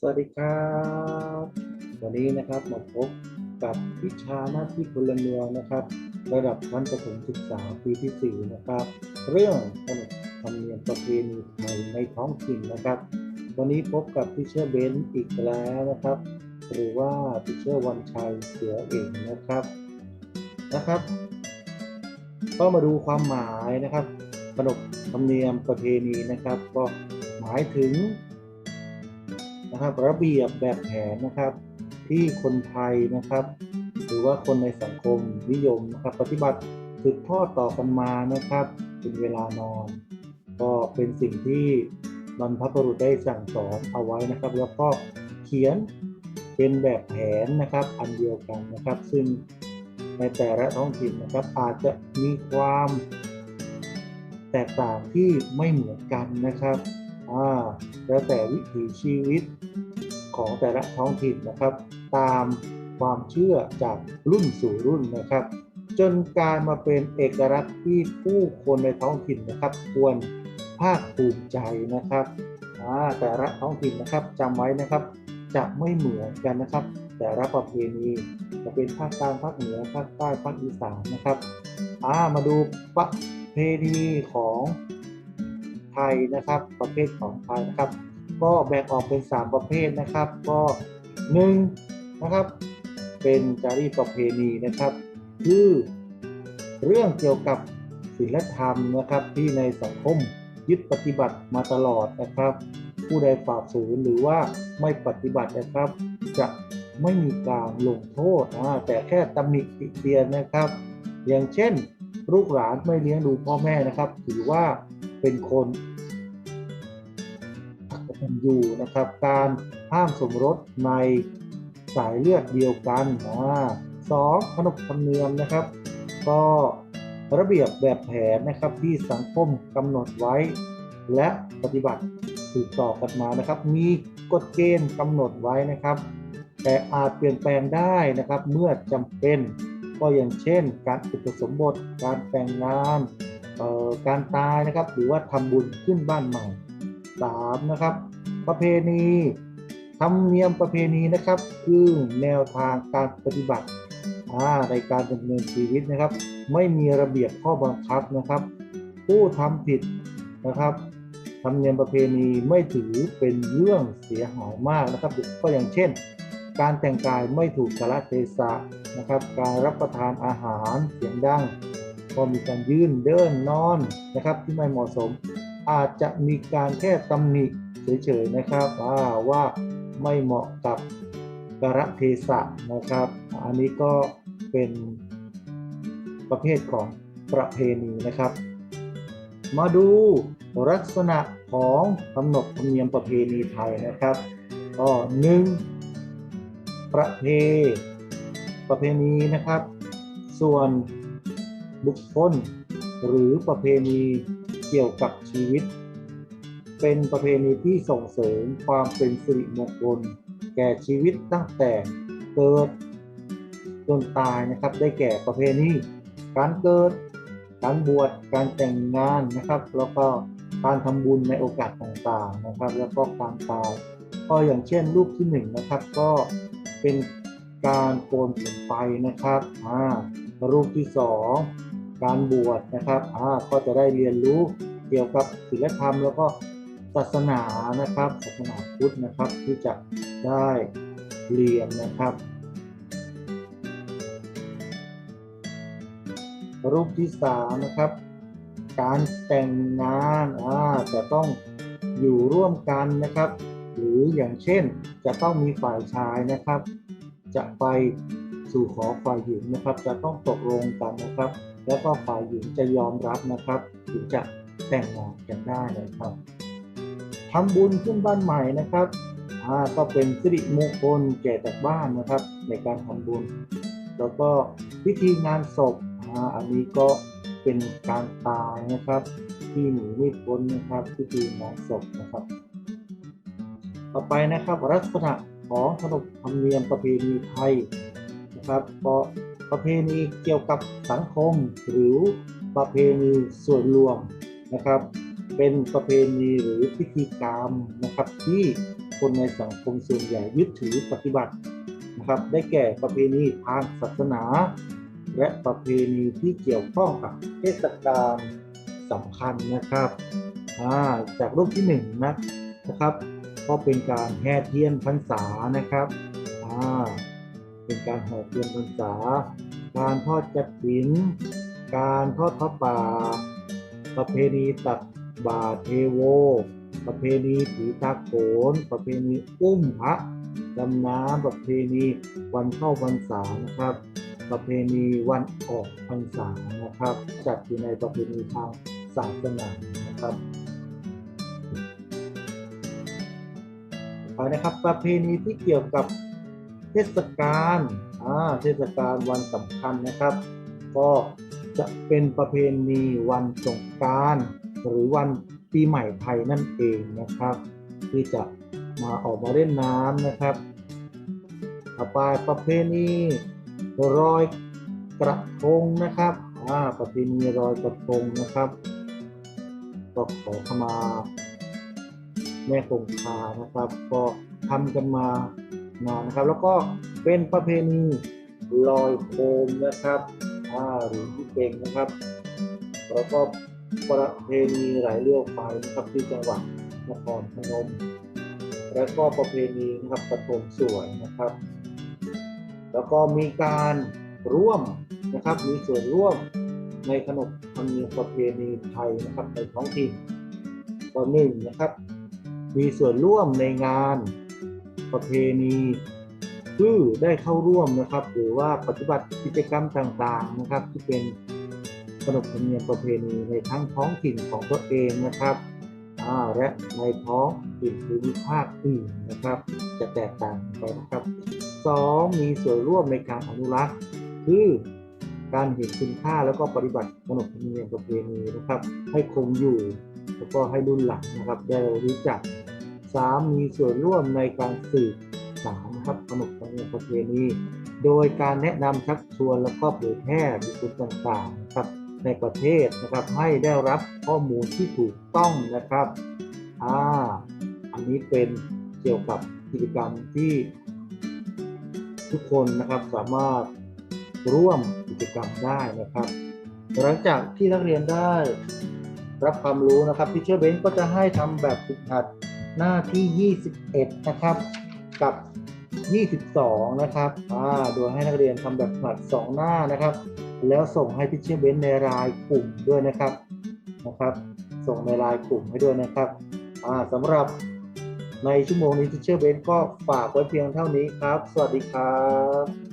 สวัสดีครับ วันนี้นะครับมาพบกับวิชาหน้าที่พลเมืองนะครับ ระดับชั้นประถมศึกษาปีที่ 4 นะครับ เรื่องขนบธรรมเนียมประเพณีไทยในท้องถิ่นนะครับ วันนี้พบกับพิเชอร์เบนอีกแล้วนะครับ หรือว่าพิเชอร์วันชัยเสือเองนะครับนะครับ ก็มาดูความหมายนะครับขนบธรรมเนียมประเพณีนะครับ ก็หมายถึง นะครับ ระเบียบแบบแผนนะครับ ที่คนไทยนะครับ หรือว่าคนในสังคมนิยมนะครับ ปฏิบัติสืบทอดต่อกันมานะครับ เป็นเวลานอน ก็เป็นสิ่งที่บรรพบุรุษได้สั่งสอนเอาไว้นะครับ แล้วก็เขียนเป็นแบบแผนนะครับ อันเดียวกันนะครับ ซึ่งในแต่ละท้องถิ่นนะครับ อาจจะมีความแตกต่างที่ไม่เหมือนกันนะครับ อ่า แล้วแต่วิถีชีวิตของแต่ละท้องถิ่นนะครับ ตามความเชื่อจากรุ่นสู่รุ่นนะครับ จนกลายมาเป็นเอกลักษณ์ที่ผู้คนในท้องถิ่นนะครับ ควรภาคภูมิใจนะครับแต่ละท้องถิ่นนะครับจำไว้นะครับจะไม่เหมือนกันนะครับ แต่ละประเพณีจะเป็นภาคกลางภาคเหนือภาคใต้ภาคอีสานนะครับอ่ามาดูประเพณีของไทยนะครับ ประเภทของไทยนะครับ ก็แบ่งออกเป็น 3 ประเภทนะครับ ก็1นะครับ เป็นจารีตประเพณีนะครับ คือเรื่องเกี่ยวกับศีลธรรมนะครับ ที่ในสังคมยึดปฏิบัติมาตลอดนะครับ ผู้ใดฝ่าฝืนหรือว่าไม่ปฏิบัตินะครับ จะไม่มีการลงโทษนะแต่แค่ตำหนิติเตียนนะครับ อย่างเช่น ลูกหลานไม่เลี้ยงดูพ่อแม่นะครับ ถือว่าเป็นคน กันยูนะครับ การห้ามสมรสในสายเลือดเดียวกันนะสองขนบธรรมเนียมนะครับ ก็ระเบียบแบบแผนนะครับที่สังคมกำหนดไว้ และปฏิบัติสืบต่อกันมานะครับ มีกฎเกณฑ์กำหนดไว้นะครับ แต่อาจเปลี่ยนแปลงได้นะครับเมื่อจำเป็นก็อย่างเช่น การอุปสมบท การแต่งงานเอ่อการตายนะครับ หรือว่าทำบุญขึ้นบ้านใหม่สามนะครับ ประเพณีธรรมเนียมประเพณีนะครับ คือแนวทางการปฏิบัติในการดำเนินชีวิตนะครับ ไม่มีระเบียบข้อบังคับนะครับ ผู้ทำผิดนะครับธรรมเนียมประเพณีไม่ถือเป็นเรื่องเสียหายมากนะครับ ก็อย่างเช่น การแต่งกายไม่ถูกกาลเทศะนะครับ การรับประทานอาหารเสียงดังก็มีการยืนเดินนอนนะครับ ที่ไม่เหมาะสม อาจจะมีการแค่ตำหนิ เฉยๆนะครับว่าว่าไม่เหมาะกับกาลเทศะนะครับ อันนี้ก็เป็นประเภทของประเพณีนะครับ มาดูลักษณะของกำหนดธรรมเนียมประเพณีไทยนะครับก็หนึ่งประเพประเพณีนะครับ ส่วนบุคคลหรือประเพณีเกี่ยวกับชีวิต เป็นประเพณีที่ส่งเสริมความเป็นสิริมงคล แก่ชีวิตตั้งแต่เกิดจนตายนะครับ ได้แก่ประเพณีการเกิด การบวช การแต่งงานนะครับ แล้วก็การทำบุญในโอกาสต่างๆนะครับ แล้วก็การตายก็อย่างเช่นรูปที่หนึ่งนะครับ ก็เป็นการโกนผมไฟนะครับอ่ารูปที่สองการบวชนะครับอ่าก็จะได้เรียนรู้เกี่ยวกับศีลธรรมแล้วก็ ศาสนานะครับศาสนาพุทธนะครับที่จะได้เรียนนะครับ รูปที่สามนะครับ การแต่งงานอ่าจะต้องอยู่ร่วมกันนะครับ หรืออย่างเช่นจะต้องมีฝ่ายชายนะครับ จะไปสู่ขอฝ่ายหญิงนะครับ จะต้องตกลงกันนะครับ แล้วก็ฝ่ายหญิงจะยอมรับนะครับถึงจะแต่งงานกันได้นะครับ ทำบุญขึ้นบ้านใหม่นะครับก็เป็นสิริมงคลแก่จากบ้านนะครับ ในการทำบุญ แล้วก็พิธีงานศพอ,อันนี้ก็เป็นการตายนะครับ ที่หนีไม่พ้นนะครับพิธีงานศพนะครับ ต่อไปนะครับลักษณะของขนบธรรมเนียมประเพณีไทยนะครับก็ประเพณีเกี่ยวกับสังคมหรือประเพณีส่วนรวมนะครับ เป็นประเพณีหรือพิธีกรรมนะครับ ที่คนในสังคมส่วนใหญ่ยึดถือปฏิบัตินะครับ ได้แก่ประเพณีทางศาสนา และประเพณีที่เกี่ยวข้องกับเทศกาลสำคัญนะครับาจากรูปที่หนึ่งนะนะครับ ก็เป็นการแห่เทียนพรรษานะครับเป็นการแห่เทียนพรรษา การทอดกฐิน การทอดพระป่า ประเพณีตัก บาเทโว ประเพณีถือตาโขน ประเพณีอุ้มพระดำน้ำประเพณีวันเข้าพรรษานะครับ ประเพณีวันออกพรรษานะครับ จัดอยู่ในประเพณีทางศาสนานะครับไปนะครับประเพณีที่เกี่ยวกับเทศกาลอ่าเทศกาลวันสำคัญนะครับ ก็จะเป็นประเพณีวันสงกรานต์ หรือวันปีใหม่ไทยนั่นเองนะครับ ที่จะมาออกมาเล่นน้ำนะครับต่อไปประเพณีรอยกระทงนะครับอ่าประเพณีรอยกระทงนะครับก็ขอขมาแม่คงคานะครับ ก็ทำกันมานานนะครับ แล้วก็เป็นประเพณีลอยโคมนะครับอ่าหรือที่เป็นนะครับ แล้วก็ ประเพณีไหลเรือไฟนะครับที่จังหวัดนครพนม แล้วก็ประเพณีนะครับกระทงสวยนะครับ แล้วก็มีการร่วมนะครับมีส่วนร่วมในขนบธรรมเนียมประเพณีไทยนะครับในท้องถิ่นข้อหนึ่งนะครับ มีส่วนร่วมในงานประเพณีคือได้เข้าร่วมนะครับ หรือว่าปฏิบัติกิจกรรมต่างๆนะครับ ที่เป็น ขนบธรรมเนียมประเพณีในทั้งท้องถิ่นของตัวเองนะครับและในท้องถิ่นภูมิภาคอื่นนะครับ จะแตกต่างไปนะครับสองมีส่วนร่วมในการอนุรักษ์ คือการเห็นคุณค่าแล้วก็ปฏิบัติขนบธรรมเนียมประเพณีนะครับ ให้คงอยู่ แล้วก็ให้รุ่นหลังนะครับได้รู้จักสามมีส่วนร่วมในการสืบสานนะครับขนบธรรมเนียมประเพณี โดยการแนะนำชักชวนแล้วก็เผยแพร่บุคคลต่างๆนะครับ ในประเทศนะครับ ให้ได้รับข้อมูลที่ถูกต้องนะครับอ่าอันนี้เป็นเกี่ยวกับกิจกรรมที่ทุกคนนะครับสามารถร่วมกิจกรรมได้นะครับ หลังจากที่นักเรียนได้รับความรู้นะครับที่เชอร์เบนก็จะให้ทำแบบฝึกหัดหน้าที่ 21 นะครับ กับ 22 นะครับอ่าโดยให้นักเรียนทำแบบฝึกหัด 2 หน้านะครับ แล้วส่งให้พิเชอร์เบนในรายกลุ่มด้วยนะครับนะครับ ส่งในรายกลุ่มให้ด้วยนะครับสำหรับในชั่วโมงนี้พิเชอร์เบนก็ฝากไว้เพียงเท่านี้ครับ สวัสดีครับ